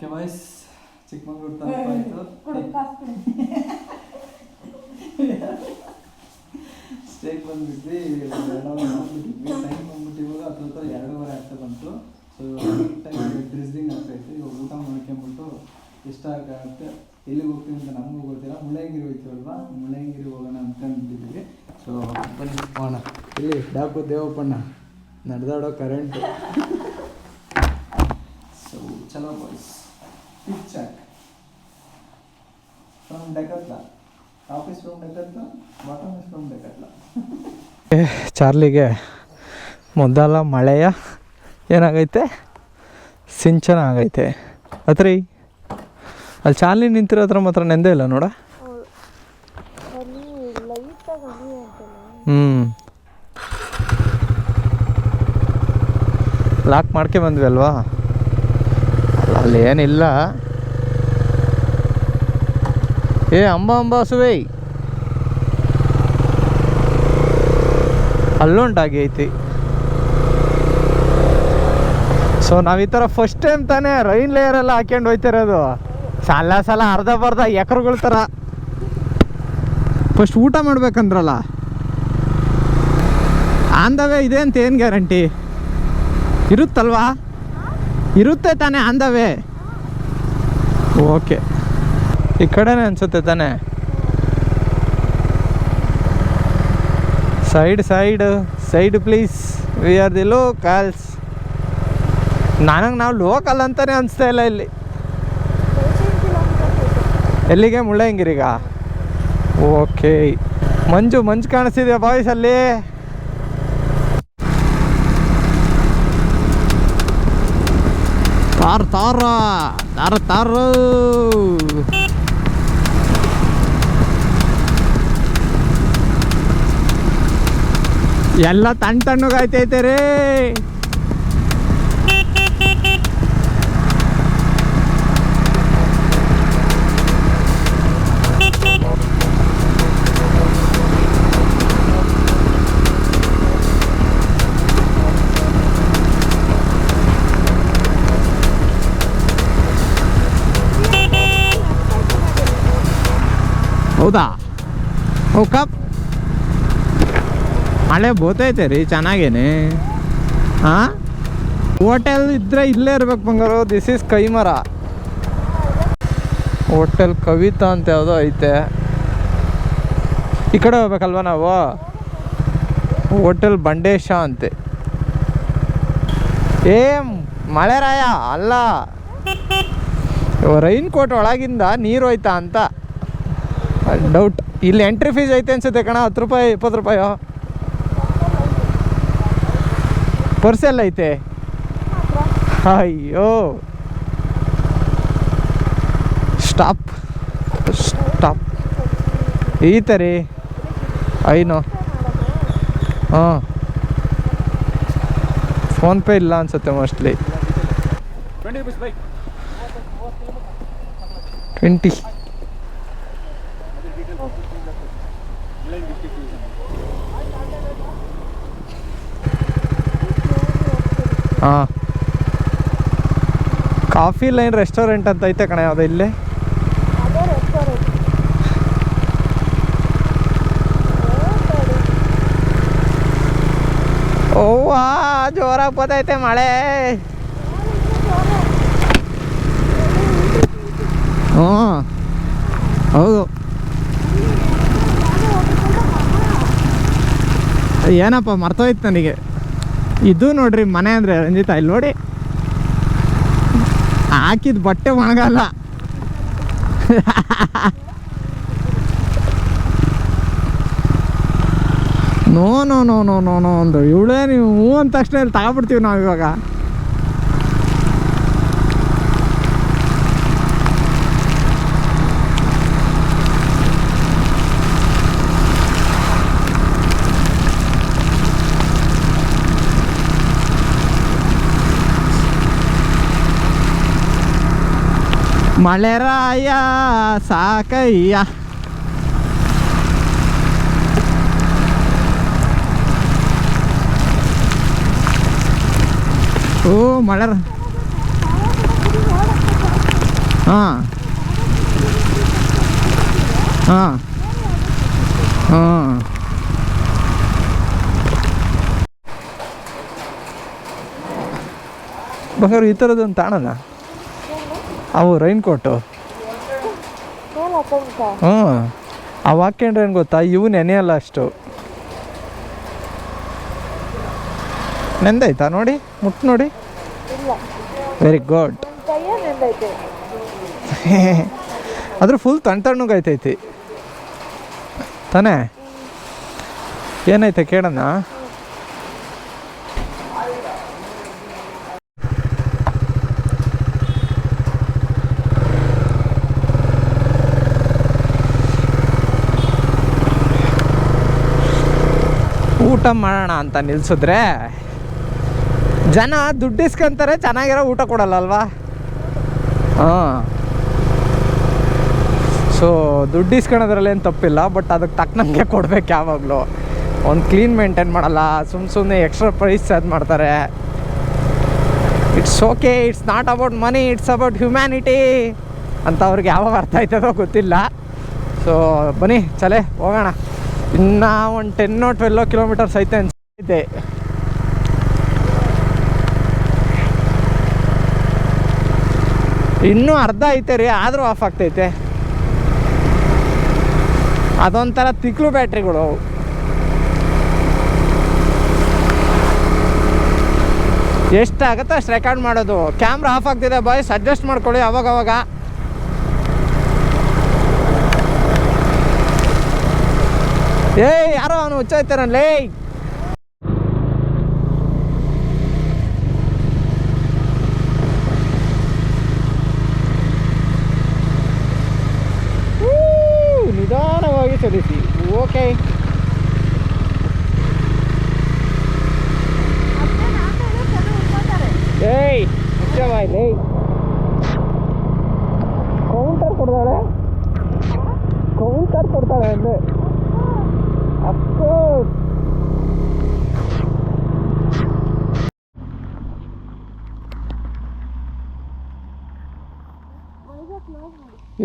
Okay boys Chikmagalur ತಲುಪಾಯಿತು ಸ್ಟೇಕ್ ಬಂದ್ಬಿಟ್ವಿ ನೋಡ್ಬಿಟ್ಟಿದ್ವಿ ಟೈಮ್ ಬಂದ್ಬಿಟ್ಟು ಇವಾಗ ಹತ್ರ ಹತ್ರ ಎರಡೂವರೆ ಆಗ್ತಾ ಬಂತು ಸೊ ಟೈಮ್ ಡ್ರೆಸ್ಸಿಂಗ್ ಆಗ್ತಾಯಿತ್ತು ಇವಾಗ ಊಟ ಮಾಡ್ಕೊಂಬಿಟ್ಟು ಇಷ್ಟ ಆಗುತ್ತೆ ಎಲ್ಲಿಗೆ ಹೋಗ್ತೀವಿ ಅಂತ ನಮಗೂ ಗೊತ್ತಿಲ್ಲ ಮುಳ್ಳಯ್ಯನಗಿರಿ ಹೋಗ್ತೀವಲ್ವಾ ಮುಳ್ಳಯ್ಯನಗಿರಿ ಹೋಗೋಣ ಅನ್ಕೊಂಡ್ಬಿಟ್ಟಿದ್ವಿ ಸೊ ಬನ್ನಿ ಹೋಗೋಣ ಇಲ್ಲಿ ಡಾಕು ದೇವಪ್ಪಣ್ಣ ನಡೆದಾಡೋ ಕರೆಂಟು ಸೊ ಚಲೋ boys pick chalk from Decathlon office from Decathlon bottom is from Decathlon ಚಾರ್ಲಿಗೆ ಮೊದಲ ಮಳೆಯ ಏನಾಗೈತೆ? ಸಿಂಚನ ಆಗೈತೆ. ಅತ್ರಿ, ಅಲ್ಲಿ ಚಾರ್ಲಿ ನಿಂತಿರೋದ್ರ ಮಾತ್ರ ನೆಂದೇ ಇಲ್ಲ ನೋಡ? ಹ್ಮ್. ಲಾಕ್ ಮಾಡ್ಕೆ ಬಂದ್ವಿ ಅಲ್ವಾ? ಅಲ್ಲಿ ಏನಿಲ್ಲ. ಏ, ಅಂಬ ಅಂಬ ಸುವೇಯ್ ಅಲ್ಲುಂಟಾಗಿ ಐತಿ ಸೊ ನಾವು ಈ ಥರ ಫಸ್ಟ್ ಟೈಮ್ ತಾನೇ ರೈನ್ ಲೇಯರ್ ಎಲ್ಲ ಹಾಕ್ಯಂಡು ಹೋಯ್ತಿರೋದು. ಸಾಲ ಸಾಲ, ಅರ್ಧ ಬರ್ಧ ಎಕರುಗಳ ಥರ ಫಸ್ಟ್ ಊಟ ಮಾಡ್ಬೇಕಂದ್ರಲ್ಲ. ಆಂದವೇ ಇದೆ ಅಂತ ಏನು ಗ್ಯಾರಂಟಿ ಇರುತ್ತಲ್ವಾ? ಇರುತ್ತೆ ತಾನೇ ಅಂದವೇ? ಓಕೆ. ಈ ಕಡೆನೇ ಅನ್ಸುತ್ತೆ ತಾನೇ? Side side side please. We are the locals ನನಗೆ ನಾವು ಲೋಕಲ್ ಅಂತಾನೆ ಅನಿಸ್ತಾ ಇಲ್ಲ ಇಲ್ಲಿ. ಎಲ್ಲಿಗೆ? ಮುಳ್ಳಯ್ಯಂಗಿರಿಗ ಓಕೆ. ಮಂಜು ಮಂಜು ಕಾಣಿಸ್ತಿದೆ ಬಾಯ್ಸ್ ತಾರ್ ತಾರ ತಾರ ತಾರ ಎಲ್ಲ ತಣ್ಣ ತಣ್ಣಗಾಯ್ತೈತೆ ರೀ. ಹೌದಾ? ಓ, ಕಪ್. ಮಳೆ ಬೋತೈತೆ ರೀ, ಚೆನ್ನಾಗೇನೆ. ಹಾಂ ಹೋಟೆಲ್ ಇದ್ರೆ ಇಲ್ಲೇ ಇರ್ಬೇಕು ಬಂಗಾರು this is Kaimara. Hotel Kavitha ಅಂತ ಯಾವುದೋ ಐತೆ. ಈ ಕಡೆ ಹೋಗ್ಬೇಕಲ್ವ ನಾವು? ಹೋಟೆಲ್ ಬಂಡೇಶ ಅಂತೆ. ಏ ಮಳೆರಾಯ ಅಲ್ಲ. ರೈನ್ ಕೋಟ್ ಒಳಗಿಂದ ನೀರು ಹೋಯ್ತಾ ಅಂತ. ಡೌಟ್ ಇಲ್ಲಿ ಎಂಟ್ರಿ ಫೀಸ್ ಐತೆ ಅನ್ಸುತ್ತೆ ಕಣ ಹತ್ತು ರೂಪಾಯಿ ಇಪ್ಪತ್ತು ರೂಪಾಯೋ? ಪರ್ಸ್ ಎಲ್ಲ ಐತೆ? ಅಯ್ಯೋ. ಸ್ಟಾಪ್ ಸ್ಟಾಪ್ ಈ ತರಿ. ಐನು ಹಾಂ. ಫೋನ್ಪೇ ಇಲ್ಲ ಅನ್ಸುತ್ತೆ ಮೋಸ್ಟ್ಲಿ ಟ್ವೆಂಟಿ ಹಾಂ. ಕಾಫಿ ಲೈನ್ ರೆಸ್ಟೋರೆಂಟ್ ಅಂತ ಐತೆ ಕಣ, ಯಾವುದೋ ಇಲ್ಲಿ? ಓವಾ ಜೋರಾಗಿ ಬರ್ತೈತೆ ಮಳೆ. ಹ್ಞೂ ಹೌದು. ಏನಪ್ಪ, ಮರ್ತೋಯ್ತು ನನಗೆ. ಇದು ನೋಡ್ರಿ ಮನೆ ಅಂದರೆ, ರಂಜಿತಾ, ಇಲ್ಲಿ ನೋಡಿ. ಹಾಕಿದ ಬಟ್ಟೆ ಒಣಗಲ್ಲ. No no no no no no, ಒಂದು ಇವಳೇ ನೀವು ಹೂ ಅಂದ ತಕ್ಷಣ ಇಲ್ಲಿ ತಗೊಬಿಡ್ತೀವಿ ನಾವು ಇವಾಗ. ಮಳೆರಾಯ ಸಾಕಯ್ಯ. ಓ ಮಳೆ ಹಾಂ. ಹಾಂ. ಹಾಂ. ಬಂಗಾರ ಈ ಥರದ್ದೊಂದು ತಾಣಲ್ಲ ಅವು ರೈನ್ ಕೋಟು ಹ್ಞೂ. ಅವು ಹಾಕ್ಕೊಂಡ್ರೆ ಏನು ಗೊತ್ತಾ? ಇವು ನೆನೆಯಲ್ಲ ಅಷ್ಟು. ನೆಂದಾಯ್ತಾ ನೋಡಿ? ಮುಟ್ಟು ನೋಡಿ. ವೆರಿ ಗುಡ್ ಅದ್ರ ಫುಲ್ ತಣ್ಣ ತಣ್ಣಗಾಯ್ತೈತಿ ತಾನೇ? ಏನೈತೆ ಕೇಳೋಣ ಊಟ ಮಾಡೋಣ ಅಂತ ನಿಲ್ಸಿದ್ರೆ ಜನ ದುಡ್ಡು ಇಸ್ಕೊಂತಾರೆ ಚೆನ್ನಾಗಿರೋ ಊಟ ಕೊಡಲ್ಲ ಅಲ್ವಾ ಹಾಂ. ಸೊ ದುಡ್ಡು ಇಸ್ಕೊಳೋದ್ರಲ್ಲಿ ಏನು ತಪ್ಪಿಲ್ಲ ಬಟ್ ಅದಕ್ಕೆ ತಕ್ಕನಂಗೆ ಕೊಡ್ಬೇಕು ಯಾವಾಗಲೂ. ಒಂದು ಕ್ಲೀನ್ ಮೇಂಟೈನ್ ಮಾಡಲ್ಲ ಸುಮ್ಮ ಸುಮ್ಮನೆ ಎಕ್ಸ್ಟ್ರಾ ಪ್ರೈಸ್ ಅದು ಮಾಡ್ತಾರೆ. It's okay it's not about money it's about humanity ಅಂತ ಅವ್ರಿಗೆ ಯಾವಾಗ ಅರ್ಥ ಆಯ್ತದೋ ಗೊತ್ತಿಲ್ಲ. ಸೊ ಬನ್ನಿ, ಚಲೇ, ಹೋಗೋಣ. ಇನ್ನು ಒಂದು ಟೆನ್ನೋ ಟ್ವೆಲ್ಲೋ ಕಿಲೋಮೀಟರ್ಸ್ ಐತೆ ಅನ್ಸೈತೆ ಇನ್ನೂ ಅರ್ಧ ಐತೆ ರೀ, ಆದರೂ ಆಫ್ ಆಗ್ತೈತೆ. ಅದೊಂಥರ ತಿಕ್ಲು ಬ್ಯಾಟ್ರಿಗಳು ಅವು. ಎಷ್ಟಾಗತ್ತೆ ಅಷ್ಟು ರೆಕಾರ್ಡ್ ಮಾಡೋದು. ಕ್ಯಾಮ್ರಾ ಆಫ್ ಆಗ್ತಿದೆ ಬಾಯ್ಸ್ ಅಡ್ಜಸ್ಟ್ ಮಾಡ್ಕೊಳ್ಳಿ ಅವಾಗ ಏಯ್ ಯಾರೋ ಅವನು ಹುಚ್ಚಾಯ್ತಾರಲ್ಲೇ ನಿಧಾನವಾಗಿ ಚಲಿಸಿ. ಓಕೆ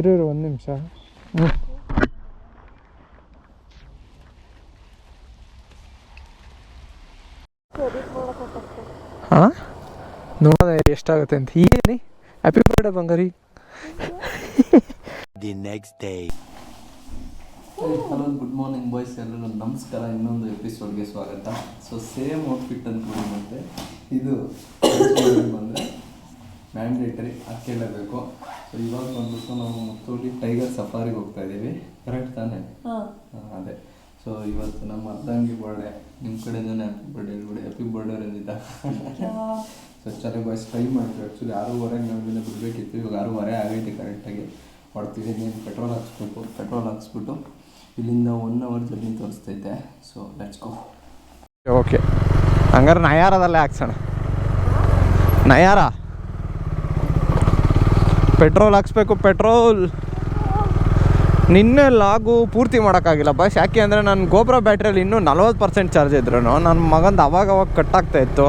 ಇರು ಇರು ಒಂದು ನಿಮಿಷ ಹಾ ಹಾಂ ಎಷ್ಟಾಗುತ್ತೆ ಅಂತ. ಏನಿ? Happy birthday Bangari. The next day hello good morning boys ಎಲ್ಲರೂ ನಮಸ್ಕಾರ. ಇನ್ನೊಂದು ಎಪಿಸೋಡ್ಗೆ ಸ್ವಾಗತ. ಸೊ ಸೇಮ್ ಔಟ್ಫಿಟ್ ಅಂದ್ಕೊಂಡು ಮತ್ತೆ ಇದು ಬಂದರೆ ಮ್ಯಾಂಡೇಟರಿ ಹಾಕೇಳಬೇಕು ಸೊ ಇವಾಗ ಬಂದ್ಬಿಟ್ಟು ನಾವು ಮುತ್ತೂರಿ ಟೈಗರ್ ಸಫಾರಿಗೆ ಹೋಗ್ತಾ ಇದ್ದೀವಿ. ಕರೆಕ್ಟ್ ತಾನೆ? ಅದೇ. ಸೊ ಇವತ್ತು ನಮ್ಮ ಅರ್ಧಂಗಿ ಬರ್ಡೆ ನಿಮ್ಮ ಕಡೆಯಿಂದನೇ ಹ್ಯಾಪಿ ಬರ್ಡೇ ಹೇಳ್ಬಿಡಿ. ಹ್ಯಾಪಿ ಬರ್ಡೇ ರಂಜಿತ ಸೊ ಚಲೋ ಬಾಯ್ಸ್ ಟ್ರೈ ಮಾಡಿದ್ರು ಆ್ಯಕ್ಚುಲಿ ಆರೂವರೆಗೆ ನಮ್ಮಿಂದ ಬಿಡಬೇಕಿತ್ತು. ಇವಾಗ ಆರೂವರೆ ಆಗೈತೆ ಕರೆಕ್ಟಾಗಿ ಹೊಡ್ತೀವಿ. ನೀನು ಪೆಟ್ರೋಲ್ ಹಾಕ್ಸ್ಬೇಕು. ಪೆಟ್ರೋಲ್ ಹಾಕ್ಸ್ಬಿಟ್ಟು ಇಲ್ಲಿಂದ ಒನ್ ಅವರ್ ಜರ್ನಿ ತೋರಿಸ್ತೈತೆ. ಸೊ ಲೆಟ್ಸ್ ಗೋ ಓಕೆ ಹಂಗಾರೆ ನಯಾರದಲ್ಲೇ ಹಾಕ್ಸೋಣ. ನಯಾರ? ಪೆಟ್ರೋಲ್ ಹಾಕ್ಸ್ಬೇಕು, ಪೆಟ್ರೋಲ್. ನಿನ್ನೆ ಲಾಗು ಪೂರ್ತಿ ಮಾಡೋಕ್ಕಾಗಿಲ್ಲ. ಬಸ್ ಯಾಕೆ ಅಂದರೆ ನನ್ನ ಗೋಬ್ರ ಬ್ಯಾಟ್ರಿಯಲ್ಲಿ ಇನ್ನೂ ನಲ್ವತ್ತು ಪರ್ಸೆಂಟ್ ಚಾರ್ಜ್ ಇದ್ರು. ನನ್ನ ಮಗಂದು ಅವಾಗ ಅವಾಗ ಕಟ್ ಆಗ್ತಾ ಇತ್ತು.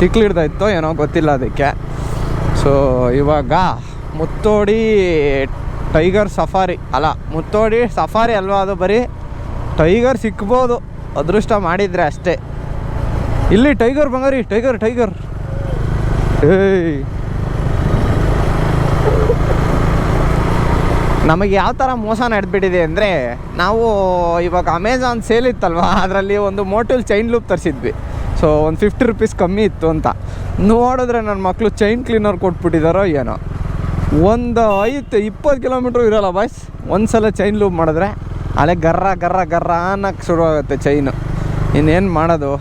ತಿಕ್ಲಿಡ್ತಾ ಇತ್ತು, ಏನೋ ಗೊತ್ತಿಲ್ಲ ಅದಕ್ಕೆ. ಸೊ ಇವಾಗ ಮುತ್ತೋಡಿ ಟೈಗರ್ ಸಫಾರಿ, ಅಲ್ಲ, ಮುತ್ತೋಡಿ ಸಫಾರಿ ಅಲ್ವಾ ಅದು ಬರೀ? ಟೈಗರ್ ಸಿಕ್ಬೋದು, ಅದೃಷ್ಟ ಮಾಡಿದರೆ ಅಷ್ಟೇ. ಇಲ್ಲಿ ಟೈಗರ್ ಬಂಗಾರಿ, ಟೈಗರ್ ಟೈಗರ್. ಏಯ್. ನಮಗೆ ಯಾವ ಥರ ಮೋಸ ನಡೆದ್ಬಿಟ್ಟಿದೆ ಅಂದರೆ ನಾವು ಇವಾಗ ಅಮೆಝಾನ್ ಸೇಲ್ ಇತ್ತಲ್ವ? ಅದರಲ್ಲಿ ಒಂದು ಮೋಟಲ್ ಚೈನ್ ಲೂಪ್ ತರಿಸಿದ್ವಿ. ಸೊ ಒಂದು ಫಿಫ್ಟಿ ರುಪೀಸ್ ಕಮ್ಮಿ ಇತ್ತು ಅಂತ. ನೋಡಿದ್ರೆ ನನ್ನ ಮಕ್ಕಳು ಚೈನ್ ಕ್ಲೀನರ್ ಕೊಟ್ಬಿಟ್ಟಿದಾರೋ ಏನೋ. ಒಂದು ಐದು, ಇಪ್ಪತ್ತು ಕಿಲೋಮೀಟ್ರ್ ಇರೋಲ್ಲ ಬಾಯ್ಸ್ ಒಂದ್ಸಲ ಚೈನ್ ಲೂಪ್ ಮಾಡಿದ್ರೆ ಅಲ್ಲೇ ಗರ್ರ ಗರ್ರ ಗರ್ರ ಅನ್ನಕ್ಕೆ ಶುರುವಾಗುತ್ತೆ ಚೈನು ಇನ್ನೇನು ಮಾಡೋದು?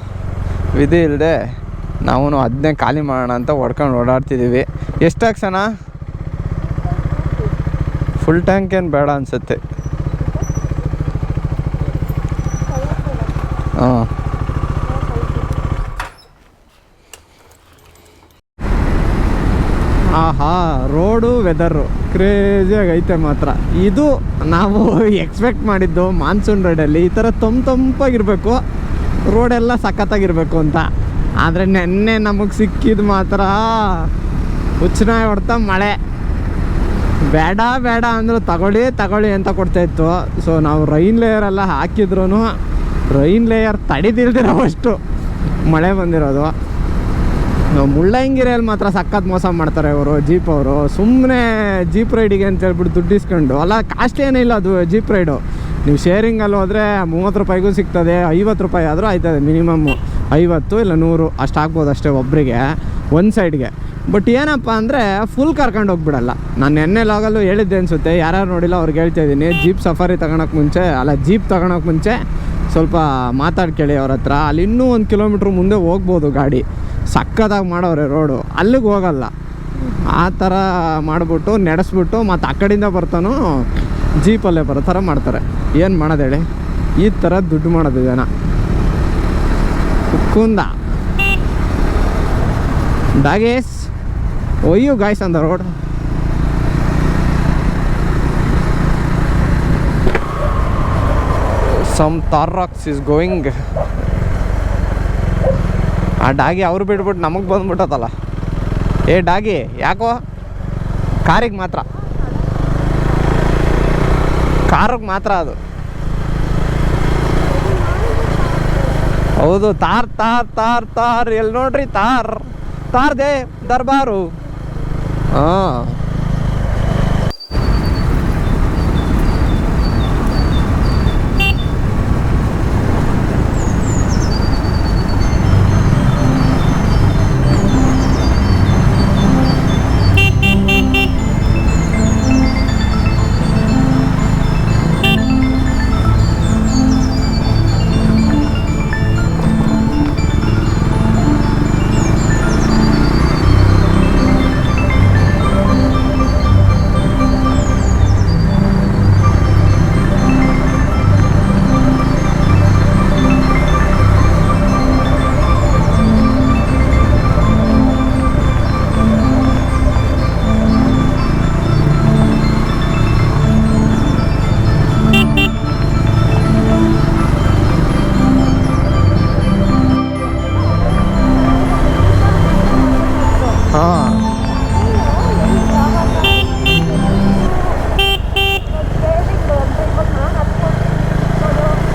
ವಿಧಿ ಇಲ್ಲದೆ ನಾವು ಅದನ್ನೇ ಖಾಲಿ ಮಾಡೋಣ ಅಂತ ಹೊಡ್ಕೊಂಡು ಓಡಾಡ್ತಿದ್ದೀವಿ ಎಷ್ಟು ಹಾಕ್ಸೋಣ ಫುಲ್ ಟ್ಯಾಂಕ್ ಏನು ಬೇಡ ಅನಿಸುತ್ತೆ. ಹಾಂ. ಆಹಾ, ರೋಡು, ವೆದರು. ಕ್ರೇಜಿಯಾಗಿ ಐತೆ ಮಾತ್ರ. ಇದು ನಾವು ಎಕ್ಸ್ಪೆಕ್ಟ್ ಮಾಡಿದ್ದು ಮಾನ್ಸೂನ್ ರೈಡಲ್ಲಿ ಈ ಥರ ತಂಪು ತಂಪಾಗಿರಬೇಕು. ರೋಡೆಲ್ಲ ಸಖತ್ತಾಗಿರಬೇಕು ಅಂತ. ಆದರೆ ನೆನ್ನೆ ನಮಗೆ ಸಿಕ್ಕಿದ್ದು ಮಾತ್ರ ಹುಚ್ಚನಾಯ ಹೊಡ್ತಾ ಮಳೆ. ಬೇಡ ಬೇಡ ಅಂದ್ರೆ ತಗೊಳ್ಳಿ ತಗೊಳ್ಳಿ ಅಂತ ಕೊಡ್ತಾ ಇತ್ತು. ಸೊ ನಾವು ರೈನ್ ಲೇಯರ್ ಎಲ್ಲ ಹಾಕಿದ್ರು ರೈನ್ ಲೇಯರ್ ತಡಿದಿಲ್ದಿರೋವಷ್ಟು ಮಳೆ ಬಂದಿರೋದು. ಮುಳ್ಳಂಗಿರಿಯಲ್ಲಿ ಮಾತ್ರ ಸಖತ್ ಮೋಸ ಮಾಡ್ತಾರೆ ಇವರು ಜೀಪ್ ಅವರು. ಸುಮ್ಮನೆ ಜೀಪ್ ರೈಡಿಗೆ ಅಂತ ಹೇಳ್ಬಿಟ್ಟು ದುಡ್ಡು ಇಸ್ಕೊಂಡು, ಅಲ್ಲ ಕಾಸ್ಟ್ಲಿ ಏನಿಲ್ಲ ಅದು ಜೀಪ್ ರೈಡು ನೀವು ಶೇರಿಂಗಲ್ಲಿ ಹೋದರೆ ಮೂವತ್ತು ರೂಪಾಯಿಗೂ ಸಿಗ್ತದೆ, ಐವತ್ತು ರೂಪಾಯಿ ಆದರೂ ಆಯ್ತದೆ ಮಿನಿಮಮ್ಮು ಐವತ್ತು ಇಲ್ಲ ನೂರು, ಅಷ್ಟು ಆಗ್ಬೋದು ಅಷ್ಟೇ ಒಬ್ಬರಿಗೆ ಒಂದು ಸೈಡ್ಗೆ. ಬಟ್ ಏನಪ್ಪ ಅಂದರೆ ಫುಲ್ ಕರ್ಕೊಂಡು ಹೋಗ್ಬಿಡಲ್ಲ. ನಾನು ನೆನ್ನೆ ಲಾಗಲ್ಲೂ ಹೇಳಿದ್ದೆ ಅನಿಸುತ್ತೆ, ಯಾರ್ಯಾರು ನೋಡಿಲ್ಲ ಅವ್ರಿಗೆ ಹೇಳ್ತಾ ಇದ್ದೀನಿ ಜೀಪ್ ಸಫಾರಿ ತಗೊಳಕ್ಕೆ ಮುಂಚೆ, ಅಲ್ಲ ಜೀಪ್ ತಗೊಳಕ್ಕೆ ಮುಂಚೆ ಸ್ವಲ್ಪ ಮಾತಾಡ್ಕೇಳಿ ಅವ್ರ ಹತ್ರ. ಅಲ್ಲಿ ಇನ್ನೂ ಒಂದು ಕಿಲೋಮೀಟ್ರ್ ಮುಂದೆ ಹೋಗ್ಬೋದು ಗಾಡಿ. ಸಕ್ಕದಾಗಿ ಮಾಡೋರೆ ರೋಡು ಅಲ್ಲಿಗೆ ಹೋಗಲ್ಲ. ಆ ಥರ ಮಾಡಿಬಿಟ್ಟು, ನಡೆಸ್ಬಿಟ್ಟು, ಮತ್ತು ಆ ಕಡೆಯಿಂದ ಬರ್ತಾನೋ ಜೀಪಲ್ಲೇ ಬರೋ ಥರ ಮಾಡ್ತಾರೆ. ಏನು ಮಾಡೋದು ಹೇಳಿ? ಈ ಥರ ದುಡ್ಡು ಮಾಡೋದು ಜನ. ಕುಂದ ಡಾಗೇಸ್ ಒಯ್ಯು guys on the road some rocks is going ಆ ಡಾಗಿ ಅವ್ರು ಬಿಟ್ಬಿಟ್ಟು ನಮಗೆ ಬಂದ್ಬಿಟ್ಟತಲ್ಲ ಏ ಡಾಗಿ, ಯಾಕೋ? ಕಾರಿಗೆ ಮಾತ್ರ. ಕಾರಿಗೆ ಮಾತ್ರ ಅದು. ಹೌದು, ತಾರ್ ತಾರ್ ತಾರ್ ತಾರ್. ಎಲ್ಲಿ ನೋಡ್ರಿ ತಾರ್? ತಾರ್ದೆ ದರ್ಬಾರು ಹಾಂ ಹಾಂ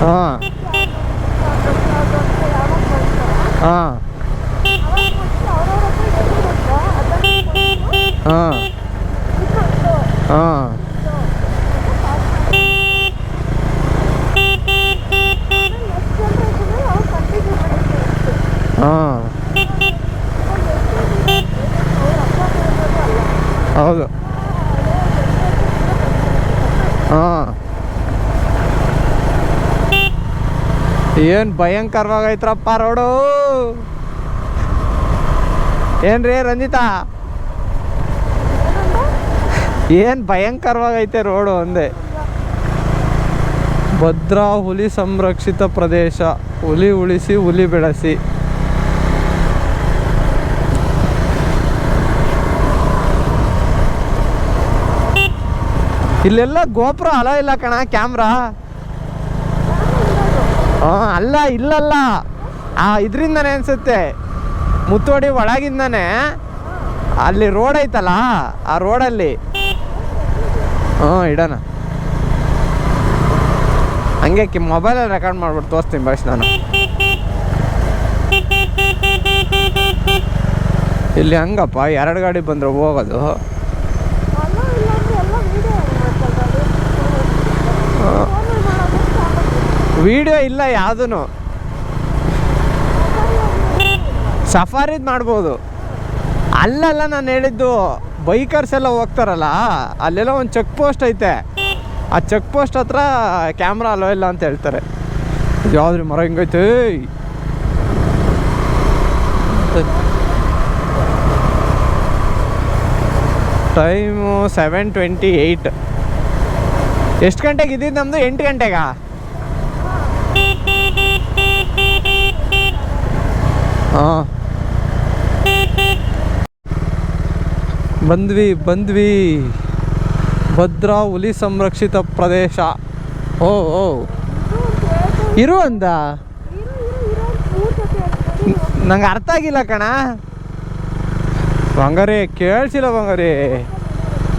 ಹಾಂ. ಹಾಂ. ಹಾಂ. ಹಾಂ. ಹಾಂ. ಹೌದು. ಹಾಂ. ಏನು ಭಯಂಕರವಾಗೈತ್ರಪ್ಪ ರೋಡು? ಏನ್ರಿ ರಂಜಿತಾ? ಏನು ಭಯಂಕರವಾಗೈತೆ ರೋಡು ಒಂದೇ ಭದ್ರಾ ಹುಲಿ ಸಂರಕ್ಷಿತ ಪ್ರದೇಶ. ಹುಲಿ ಉಳಿಸಿ, ಹುಲಿ ಬೆಳೆಸಿ. ಇಲ್ಲೆಲ್ಲ ಗೋಪುರ ಅಲ ಇಲ್ಲ ಕಣ, ಕ್ಯಾಮ್ರಾ? ಅಲ್ಲ ಇಲ್ಲಲ್ಲ. ಆ ಇದರಿಂದನೇ ಅನ್ಸುತ್ತೆ. ಮುತ್ತೋಡಿ ಒಳಗಿಂದನೇ ಅಲ್ಲಿ ರೋಡ್ ಐತಲ್ಲ ಆ ರೋಡಲ್ಲಿ. ಹ್ಞೂ ಇಡೋಣ. ಹಂಗೆ ಕಿ ಮೊಬೈಲಲ್ಲಿ ರೆಕಾರ್ಡ್ ಮಾಡ್ಬಿಟ್ಟು ತೋರಿಸ್ತೀನಿ ಬಸ್ ನಾನು. ಇಲ್ಲಿ ಹಂಗಪ್ಪ ಎರಡು ಗಾಡಿ ಬಂದ್ರೆ ಹೋಗೋದು. ವಿಡಿಯೋ ಇಲ್ಲ ಯಾವುದೂ ಸಫಾರಿದ್ ಮಾಡ್ಬೋದು. ಅಲ್ಲೆಲ್ಲ ನಾನು ಹೇಳಿದ್ದು ಬೈಕರ್ಸ್ ಎಲ್ಲ ಹೋಗ್ತಾರಲ್ಲ, ಅಲ್ಲೆಲ್ಲ ಒಂದು ಚೆಕ್ ಪೋಸ್ಟ್ ಐತೆ. ಆ ಚೆಕ್ ಪೋಸ್ಟ್ ಹತ್ರ ಕ್ಯಾಮ್ರಾ ಅಲೋ ಇಲ್ಲ ಅಂತ ಹೇಳ್ತಾರೆ. ಯಾವ್ದ್ರಿ ಮರ ಹಿಂಗೈತೆ? ಟೈಮು ಸೆವೆನ್ ಟ್ವೆಂಟಿ ಏಯ್ಟ್ ಎಷ್ಟು ಗಂಟೆಗೆ ಇದ್ದಿದ್ದು ನಮ್ಮದು ಎಂಟು ಗಂಟೆಗಾ? ಹಾಂ. ಬಂದ್ವಿ ಬಂದ್ವಿ. ಭದ್ರಾ ಹುಲಿ ಸಂರಕ್ಷಿತ ಪ್ರದೇಶ. ಓ ಓ. ಇರು ಅಂದ. ನಂಗೆ ಅರ್ಥ ಆಗಿಲ್ಲ ಕಣ. ಬಂಗಾರಿ, ಕೇಳಿಸಿಲ್ಲ ಬಂಗಾರಿ.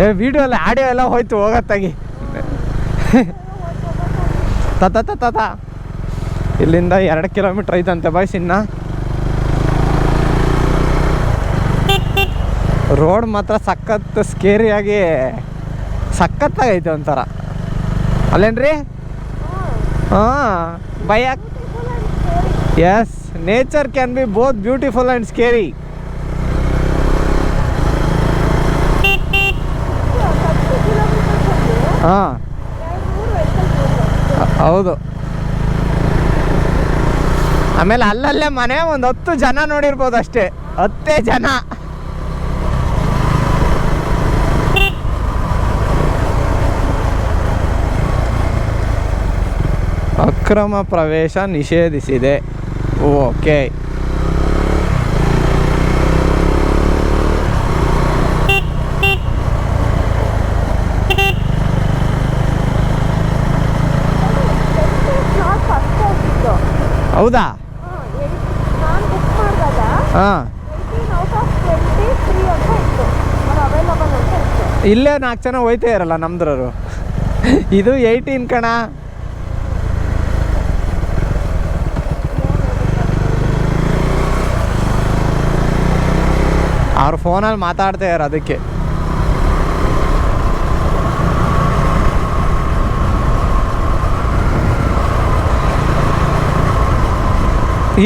ಏ ವಿಡಿಯೋ ಎಲ್ಲ ಆಡಿಯೋ ಎಲ್ಲ ಹೋಯ್ತು, ಹೋಗತ್ತಾಗಿ. ತತ ತತ ಇಲ್ಲಿಂದ ಎರಡು ಕಿಲೋಮೀಟ್ರ್ ಐತಂತೆ ಬಾಯ್ಸ್ ರೋಡ್ ಮಾತ್ರ ಸಖತ್ ಸ್ಕೇರಿಯಾಗಿ ಸಖತ್ತಾಗೈತೆ ಒಂಥರ. ಅಲ್ಲೇನ್ರಿ? ಹಾಂ, ಭಯ. Yes nature can be both beautiful and scary ಹಾಂ. ಹೌದು. ಆಮೇಲೆ ಅಲ್ಲಲ್ಲೇ ಮನೆ ಒಂದು ಹತ್ತು ಜನ ನೋಡಿರ್ಬೋದು ಅಷ್ಟೇ. ಹತ್ತೇ ಜನ. ಅಕ್ರಮ ಪ್ರವೇಶ ನಿಷೇಧಿಸಿದೆ. ಓಕೆ. ಹೌದಾ? ಹಾಂ. ಇಲ್ಲೇ ನಾಲ್ಕು ಜನ ಹೋಯ್ತಾ ಇರಲ್ಲ ನಮ್ದ್ರವರು. ಇದು ಏಯ್ಟೀನ್ ಕಣ ಅವ್ರ ಫೋನಲ್ಲಿ ಮಾತಾಡ್ತಾ ಇರೋ ಅದಕ್ಕೆ.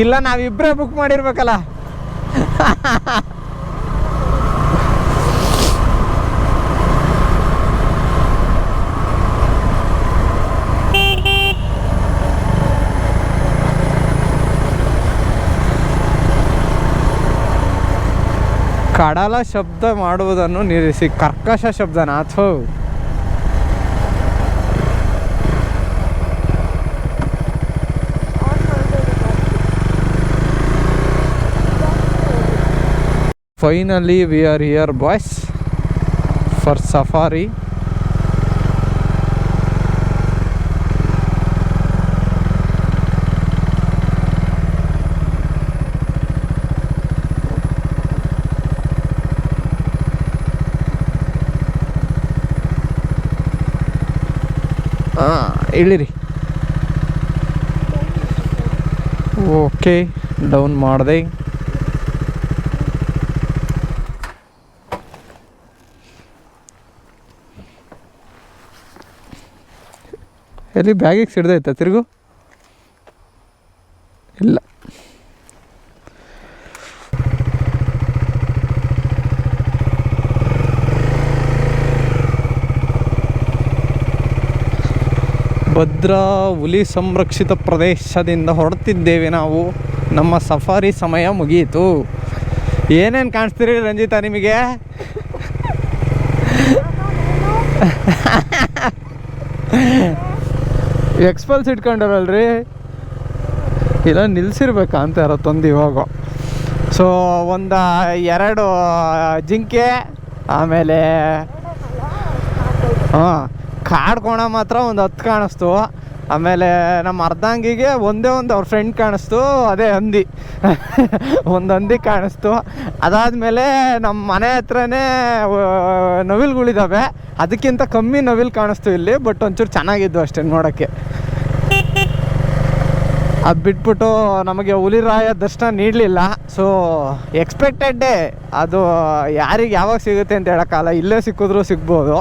ಇಲ್ಲ ನಾವಿಬ್ಬರೇ ಬುಕ್ ಮಾಡಿರ್ಬೇಕಲ್ಲ. ಕಡಲ ಶಬ್ದ ಮಾಡುವುದನ್ನು ನಿಲ್ಲಿಸಿ ಕರ್ಕಶ ಶಬ್ದನ ಅಥೋ. Finally we are here boys for safari ಹಾಂ ಇಳಿರಿ. ಓಕೆ ಡೌನ್ ಮಾಡಿದೆ. ಎಲ್ಲಿ ಬ್ಯಾಗಿಗೆ ಸಿಡ್ದೈತ ತಿರುಗು? ಭದ್ರಾ ಹುಲಿ ಸಂರಕ್ಷಿತ ಪ್ರದೇಶದಿಂದ ಹೊರಡ್ತಿದ್ದೇವೆ ನಾವು. ನಮ್ಮ ಸಫಾರಿ ಸಮಯ ಮುಗಿಯಿತು ಏನೇನು ಕಾಣಿಸ್ತೀರಿ ರಂಜಿತಾ ನಿಮಗೆ? ಎಕ್ಸ್ಪಲ್ಸ್ ಇಟ್ಕೊಂಡವಲ್ರಿ ಇಲ್ಲ, ನಿಲ್ಸಿರ್ಬೇಕಾ ಅಂತ ಯಾರೋ ತಂದು ಇವಾಗ. ಸೊ ಒಂದು ಎರಡು ಜಿಂಕೆ, ಆಮೇಲೆ, ಹಾಂ. ಕಾಡ್ಕೋಣ ಮಾತ್ರ ಒಂದು ಹತ್ತು ಕಾಣಿಸ್ತು. ಆಮೇಲೆ ನಮ್ಮ ಅರ್ಧಾಂಗಿಗೆ ಒಂದೇ ಒಂದು ಅವ್ರ ಫ್ರೆಂಡ್ ಕಾಣಿಸ್ತು, ಅದೇ ಹಂದಿ. ಒಂದು ಹಂದಿ ಕಾಣಿಸ್ತು. ಅದಾದಮೇಲೆ ನಮ್ಮ ಮನೆ ಹತ್ರನೇ ನವಿಲ್ಗಳಿದ್ದಾವೆ ಅದಕ್ಕಿಂತ ಕಮ್ಮಿ ನವಿಲು ಕಾಣಿಸ್ತು ಇಲ್ಲಿ, ಬಟ್ ಒಂಚೂರು ಚೆನ್ನಾಗಿದ್ದು ಅಷ್ಟೇ ನೋಡೋಕ್ಕೆ. ಅದು ಬಿಟ್ಬಿಟ್ಟು ನಮಗೆ ಹುಲಿರಾಯ ದರ್ಶನ ನೀಡಲಿಲ್ಲ. ಸೊ ಎಕ್ಸ್ಪೆಕ್ಟೆಡ್ಡೇ ಅದು ಯಾರಿಗೆ ಯಾವಾಗ ಸಿಗುತ್ತೆ ಅಂತ ಹೇಳೋಕ್ಕಲ್ಲ ಇಲ್ಲೇ ಸಿಕ್ಕಿದ್ರು ಸಿಗ್ಬೋದು.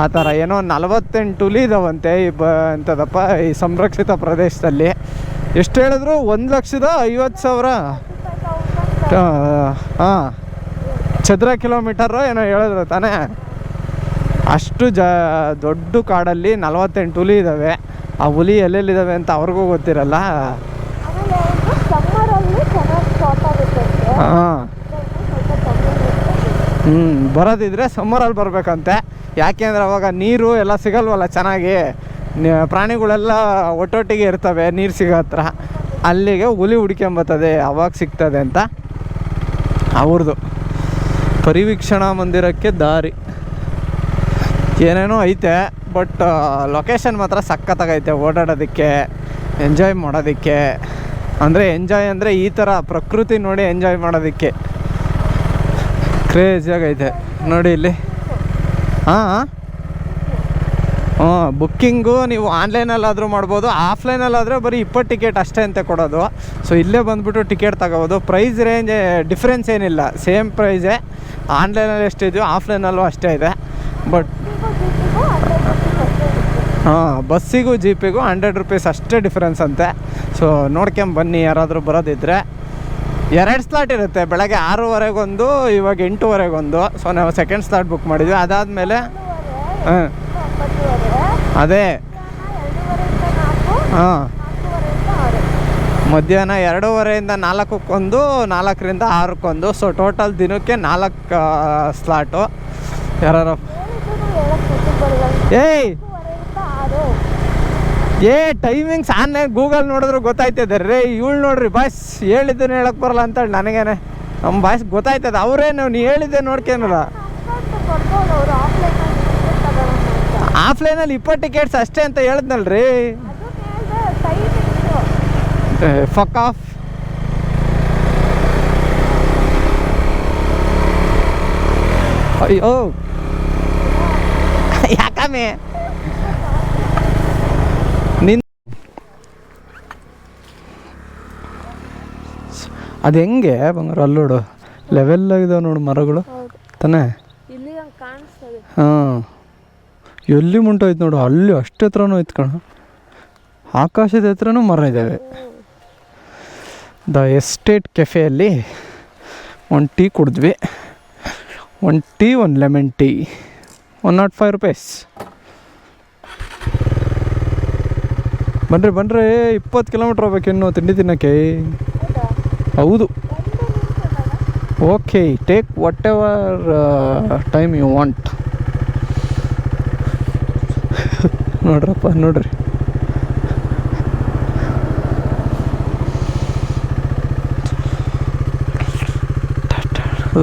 ಆ ಥರ ಏನೋ ನಲವತ್ತೆಂಟು ಹುಲಿ ಇದಾವಂತೆ ಈ ಬ ಅಂತದಪ್ಪ ಈ ಸಂರಕ್ಷಿತ ಪ್ರದೇಶದಲ್ಲಿ. ಎಷ್ಟು ಹೇಳಿದ್ರು? ಒಂದು ಲಕ್ಷದ ಐವತ್ತು ಸಾವಿರ. ಹಾಂ ಚದರ ಕಿಲೋಮೀಟರು ಏನೋ ಹೇಳಿದ್ರು ತಾನೇ. ಅಷ್ಟು ಜ ದೊಡ್ಡ ಕಾಡಲ್ಲಿ ನಲವತ್ತೆಂಟು ಹುಲಿ ಇದ್ದಾವೆ ಆ ಹುಲಿ ಎಲ್ಲೆಲ್ಲಿದ್ದಾವೆ ಅಂತ ಅವ್ರಿಗೂ ಗೊತ್ತಿರಲ್ಲ. ಹಾಂ. ಹ್ಞೂ ಬರೋದಿದ್ರೆ ಸಮ್ಮರಲ್ಲಿ ಬರಬೇಕಂತೆ. ಯಾಕೆಂದ್ರೆ ಅವಾಗ ನೀರು ಎಲ್ಲ ಸಿಗಲ್ವಲ್ಲ ಚೆನ್ನಾಗಿ. ಪ್ರಾಣಿಗಳೆಲ್ಲ ಒಟ್ಟೊಟ್ಟಿಗೆ ಇರ್ತವೆ, ನೀರು ಸಿಗೋ ಹತ್ರ. ಅಲ್ಲಿಗೆ ಹುಲಿ ಹುಡ್ಕೊಂಬತ್ತದೆ, ಅವಾಗ ಸಿಗ್ತದೆ ಅಂತ. ಅವ್ರದ್ದು ಪರಿವೀಕ್ಷಣಾ ಮಂದಿರಕ್ಕೆ ದಾರಿ. ಏನೇನೋ ಐತೆ, ಬಟ್ ಲೊಕೇಶನ್ ಮಾತ್ರ ಸಖತ್ತಾಗೈತೆ ಓಡಾಡೋದಕ್ಕೆ ಎಂಜಾಯ್ ಮಾಡೋದಕ್ಕೆ. ಅಂದರೆ ಎಂಜಾಯ್ ಅಂದರೆ ಈ ಥರ ಪ್ರಕೃತಿ ನೋಡಿ ಎಂಜಾಯ್ ಮಾಡೋದಕ್ಕೆ. ಕ್ರೇಜಿಯಾಗೈತೆ ನೋಡಿ ಇಲ್ಲಿ. ಹಾಂ ಹಾಂ. ಬುಕ್ಕಿಂಗು ನೀವು ಆನ್ಲೈನಲ್ಲಾದರೂ ಮಾಡ್ಬೋದು ಆಫ್ಲೈನಲ್ಲಾದರೆ ಬರೀ ಇಪ್ಪತ್ತು ಟಿಕೆಟ್ ಅಷ್ಟೇ ಅಂತ ಕೊಡೋದು. ಸೊ ಇಲ್ಲೇ ಬಂದುಬಿಟ್ಟು ಟಿಕೆಟ್ ತಗೋಬೋದು. ಪ್ರೈಸ್ ರೇಂಜ್ ಡಿಫ್ರೆನ್ಸ್ ಏನಿಲ್ಲ. ಸೇಮ್ ಪ್ರೈಸೇ ಆನ್ಲೈನಲ್ಲಿ ಎಷ್ಟಿದೆಯೋ ಆಫ್ಲೈನಲ್ಲೂ ಅಷ್ಟೇ ಇದೆ. ಬಟ್ ಹಾಂ ಬಸ್ಸಿಗೂ ಜೀಪಿಗೂ ಹಂಡ್ರೆಡ್ ರುಪೀಸ್ ಅಷ್ಟೇ ಅಷ್ಟೇ ಡಿಫ್ರೆನ್ಸ್ ಅಂತೆ ಸೊ ನೋಡ್ಕೊಂಬನ್ನಿ ಯಾರಾದರೂ ಬರೋದಿದ್ರೆ. ಎರಡು ಸ್ಲಾಟ್ ಇರುತ್ತೆ. ಬೆಳಗ್ಗೆ ಆರೂವರೆಗೊಂದು, ಇವಾಗ ಎಂಟೂವರೆಗೊಂದು. ಸೊ ನಾವು ಸೆಕೆಂಡ್ ಸ್ಲಾಟ್ ಬುಕ್ ಮಾಡಿದ್ವಿ. ಅದಾದಮೇಲೆ, ಹಾಂ. ಅದೇ. ಹಾಂ. ಮಧ್ಯಾಹ್ನ ಎರಡೂವರೆಯಿಂದ ನಾಲ್ಕಕ್ಕೊಂದು, ನಾಲ್ಕರಿಂದ ಆರಕ್ಕೊಂದು. ಸೊ ಟೋಟಲ್ ದಿನಕ್ಕೆ ನಾಲ್ಕು ಸ್ಲಾಟು ಯಾರು ಏಯ್! ಏ ಟೈಮಿಂಗ್ಸ್ ಆನ್ಲೈನ್ ಗೂಗಲ್ ನೋಡಿದ್ರು ಗೊತ್ತಾಯ್ತದೆ. ರೇ, ಇವಳು ನೋಡ್ರಿ ಬಾಯ್ಸ್ ಹೇಳಿದ್ದನ್ನು ಹೇಳಕ್ ಬರಲ್ಲ ಅಂತೇಳಿ ನನಗೇನೆ. ನಮ್ಮ ಬಾಯ್ಸ್ ಗೊತ್ತಾಯ್ತದೆ ಅವರೇನು ನೀ ಹೇಳಿದ್ದೆ ನೋಡ್ಕೇನಲ್ಲ. ಅಂತ ಆಫ್ಲೈನಲ್ಲಿ ಅಂತ ಇಪ್ಪತ್ತು ಟಿಕೆಟ್ಸ್ ಅಷ್ಟೇ ಅಂತ ಹೇಳಿದ್ನಲ್ರಿ. ಫಕ್ ಆಫ್ ಅಯ್ಯೋ. ಯಾಕಮ್ಮೆ ನಿನ್ ಅದು ಹೆಂಗೆ ಬಂಗಾರ ಅಲ್ಲೋಡು ಲೆವೆಲ್ ಆಗಿದಾವೆ ನೋಡು ಮರಗಳು. ತಾನೇ? ಹಾಂ. ಎಲ್ಲಿ ಮುಂಟೋಯ್ತು ನೋಡು ಅಲ್ಲಿ ಅಷ್ಟು ಹತ್ರನೂ ಐತ್ ಕಣ. ಆಕಾಶದ ಹತ್ರನೂ ಮರ ಇದ್ದಾವೆ ದ ಎಸ್ಟೇಟ್ ಕೆಫೆಯಲ್ಲಿ ಒಂದು ಟೀ ಕುಡಿದ್ವಿ. ಒಂದು ಟೀ ಒಂದು lemon tea. One not five rupees. ಬನ್ರಿ ಬನ್ರಿ ಇಪ್ಪತ್ತು ಕಿಲೋಮೀಟ್ರ್ ಹೋಗ್ಬೇಕು ಇನ್ನು ತಿಂಡಿ ತಿನ್ನೋಕ್ಕೆ ಹೌದಾ. Okay take whatever time you want ನೋಡ್ರಪ್ಪ ನೋಡ್ರಿ.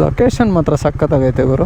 ಲೊಕೇಶನ್ ಮಾತ್ರ ಸಖತ್ತಾಗೈತೆ ಗುರು.